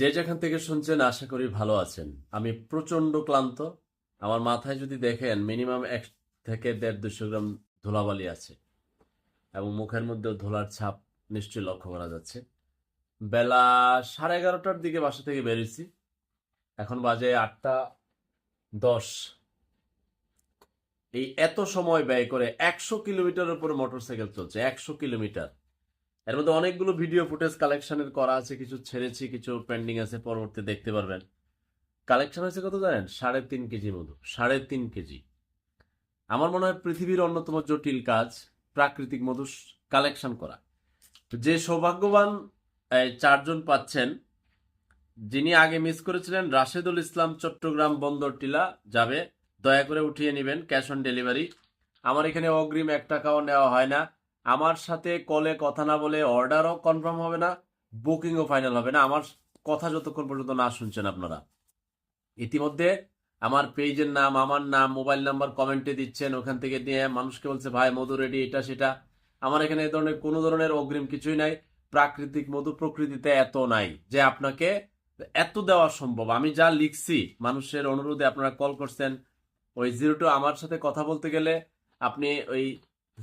যে যেখান থেকে শুনছেন, আশা করি ভালো আছেন। আমি প্রচণ্ড ক্লান্ত। আমার মাথায় যদি দেখেন, মিনিমাম এক থেকে দেড় দুশো গ্রাম ধুলাবালি আছে। এবং মুখের মধ্যেও ধুলার ছাপ নিশ্চয়ই লক্ষ্য করা যাচ্ছে। বেলা সাড়ে এগারোটার দিকে বাসা থেকে বেরিয়েছি। এখন বাজে আটটা দশ। এই এত সময় ব্যয় করে একশো কিলোমিটারের উপরে মোটরসাইকেল চলছে, একশো কিলোমিটার। এর মধ্যে অনেকগুলো ভিডিও ফুটেজ কালেকশনের করা আছে, কিছু ছেড়েছি, কিছু পেন্ডিং আছে, পরবর্তী দেখতে পারবেন। কালেকশন হয়েছে কত জানেন? সাড়ে তিন কেজি মধু সাড়ে তিন কেজি। আমার মনে হয় পৃথিবীর অন্যতম জটিল কাজ, প্রাকৃতিক মধু কালেকশন করা। যে সৌভাগ্যবান চারজন পাচ্ছেন, যিনি আগে মিস করেছিলেন রাশেদুল ইসলাম চট্টগ্রাম বন্দর টিলা, যাবে। দয়া করে উঠিয়ে নেবেন ক্যাশ অন ডেলিভারি আমার এখানে অগ্রিম এক টাকাও নেওয়া হয় না। আমার সাথে কলে কথা না বলে অর্ডারও কনফার্ম হবে না, বুকিংও ফাইনাল হবে না। আমার কথা যতক্ষণ পর্যন্ত না শুনছেন আপনারা। ইতিমধ্যে আমার পেজের নাম, আমার নাম, মোবাইল নাম্বার কমেন্টে দিচ্ছেন। ওখান থেকে দিয়ে মানুষকে বলছে, ভাই, মধু রেডি এটা সেটা। আমার এখানে এই ধরনের কোনো ধরনের অগ্রিম কিছুই নাই। প্রাকৃতিক মধু প্রকৃতিতে এত নাই যে আপনাকে এত দেওয়া সম্ভব। আমি যা লিখছি, মানুষের অনুরোধে আপনারা কল করছেন, ওই জিরো টু আমার সাথে কথা বলতে গেলে আপনি ওই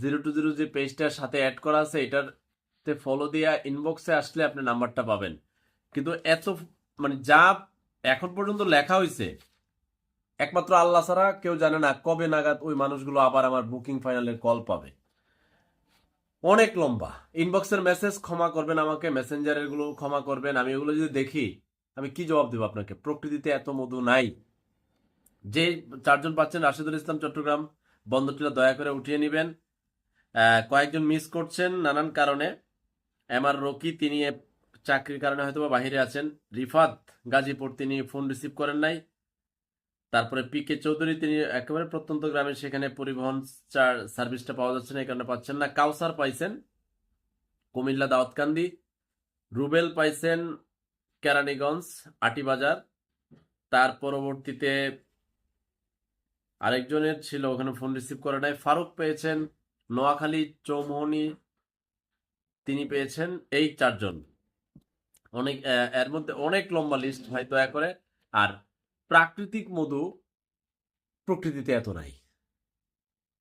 জিরো টু জিরো যে পেজটার সাথে অ্যাড করা আছে এটাতে ফলো দিয়া ইনবক্সে আসলে আপনি নাম্বারটা পাবেন। কিন্তু এত মানে যা এখন পর্যন্ত লেখা হয়েছে একমাত্র আল্লাহ ছাড়া কেউ জানে না কবে নাগাদ ওই মানুষগুলো আবার আমার বুকিং ফাইনালের কল পাবে। অনেক লম্বা। ইনবক্সের মেসেজ ক্ষমা করবেন আমাকে মেসেঞ্জারেরগুলো ক্ষমা করবেন। আমি এগুলো যদি দেখি, আমি কি জবাব দেবো আপনাকে? প্রকৃতিতে এত মধু নাই। যে চারজন পাচ্ছেন রাশিদুল ইসলাম চট্টগ্রাম বন্ধটিলা দয়া করে উঠিয়ে নেবেন। কয়েকজন মিস করছেন নানান কারণে। এম আর রকি, তিনি চাকরির কারণে হয়তো বা বাহিরে আছেন। রিফাত গাজীপুর, তিনি ফোন রিসিভ করেন নাই। তারপরে পি কে চৌধুরী, তিনি একেবারে প্রত্যন্ত গ্রামে সেখানে পরিবহন সার্ভিসটা পাওয়া যাচ্ছে না, এই কারণে পাচ্ছেন না। কাউসার পাইছেন, কুমিল্লা দাউদকান্দি। রুবেল পাইছেন, কেরানীগঞ্জ, আটিবাজার। তার পরবর্তীতে আরেকজনের ছিল, ওখানে ফোন রিসিভ করে নাই। ফারুক পেয়েছেন নোয়াখালী চৌমোহনী তিনি পেয়েছেন এই চারজন। অনেক এর মধ্যে অনেক লম্বা লিস্ট ভাই, দয়া করে। আর প্রাকৃতিক মধু প্রকৃতিতে এত নাই।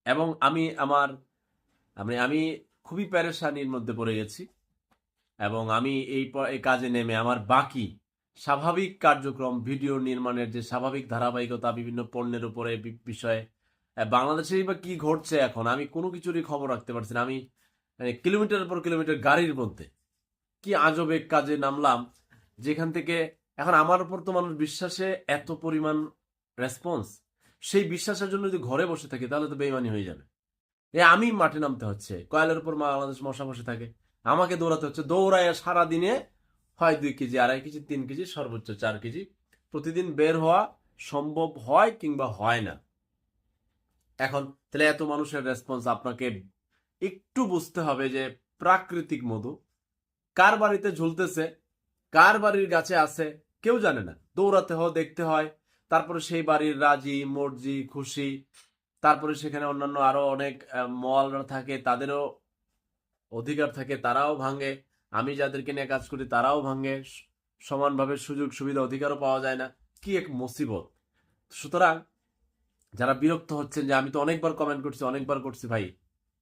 এবং আমি আমার আমি আমি খুবই প্যারেশানির মধ্যে পড়ে গেছি। এবং আমি এই এই কাজে নেমে আমার বাকি স্বাভাবিক কার্যক্রম, ভিডিও নির্মাণের যে স্বাভাবিক ধারাবাহিকতা, বিভিন্ন পণ্যের উপরে বিষয়ে বাংলাদেশেই বা কি ঘটছে এখন? আমি কোনো কিছুরই খবর রাখতে পারছি না। আমি মানে কিলোমিটারের পর কিলোমিটার গাড়ির মধ্যে কি আজবে কাজে নামলাম, যেখান থেকে এখন আমার উপর তো মানুষ বিশ্বাসে এত পরিমাণ রেসপন্স সেই বিশ্বাসের জন্য যদি ঘরে বসে থাকি, তাহলে তো বেইমানি হয়ে যাবে। এ, আমি মাঠে নামতে হচ্ছে। কয়লার উপর বাংলাদেশ মশা বসে থাকে। আমাকে দৌড়াতে হচ্ছে। দৌড়ায় সারা দিনে হয় দুই কেজি, আড়াই কেজি, তিন কেজি, সর্বোচ্চ চার কেজি। প্রতিদিন বের হওয়া সম্ভব হয় কিংবা হয় না। এখন তাহলে এত মানুষের রেসপন্স আপনাকে একটু বুঝতে হবে যে প্রাকৃতিক মধু কার বাড়িতে ঝুলতেছে, কার বাড়ির গাছে আছে, কেউ জানে না। দৌড়াতে হয়, দেখতে হয়। তারপরে সেই বাড়ির রাজি, মর্জি, খুশি। তারপরে সেখানে অন্যান্য আরও অনেক মলরা থাকে, তাদেরও অধিকার থাকে, তারাও ভাঙে। আমি যাদেরকে নিয়ে কাজ করি, তারাও ভাঙে। সমানভাবে সুযোগ সুবিধা অধিকারও পাওয়া যায় না। কি এক মুসিবত। সুতরাং যারা বিরক্ত হচ্ছেন যে আমি তো অনেকবার কমেন্ট করছি, অনেকবার করছি, ভাই,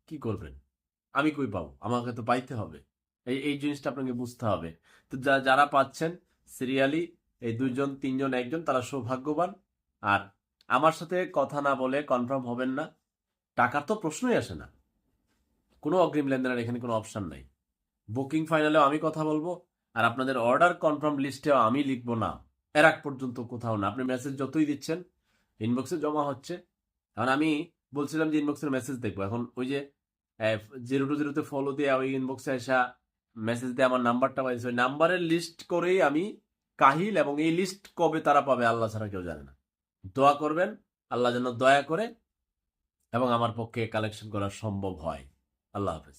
কি করবেন? আমি কই পাবো? আমাকে তো পাইতে হবে। এই এই জিনিসটা আপনাকে বুঝতে হবে। তো যারা পাচ্ছেন সিরিয়ালি এই দুইজন, তিনজন, একজন, তারা সৌভাগ্যবান। আর আমার সাথে কথা না বলে কনফার্ম হবেন না। টাকার তো প্রশ্নই আসে না। কোনো অগ্রিম লেনদেনের এখানে কোনো অপশন নাই। বুকিং ফাইনালেও আমি কথা বলব, আর আপনাদের অর্ডার কনফার্ম লিস্টেও আমি লিখব না। এর আগ পর্যন্ত কোথাও না। আপনি মেসেজ যতই দিচ্ছেন ইনবক্সে জমা হচ্ছে। এখন আমি বলছিলাম যে ইনবক্সের মেসেজ দেখব। এখন ওই যে জিরো টু জিরোতে ফলো দিয়ে ওই ইনবক্সে আসা মেসেজ দিয়ে আমার নাম্বারটা পাইছে। ওই নাম্বারের লিস্ট করেই আমি কাহিল এবং এই লিস্ট কবে তারা পাবে আল্লাহ ছাড়া কেউ জানে না। দোয়া করবেন, আল্লাহ যেন দয়া করে এবং আমার পক্ষে কালেকশন করা সম্ভব হয়। আল্লাহ হাফেজ।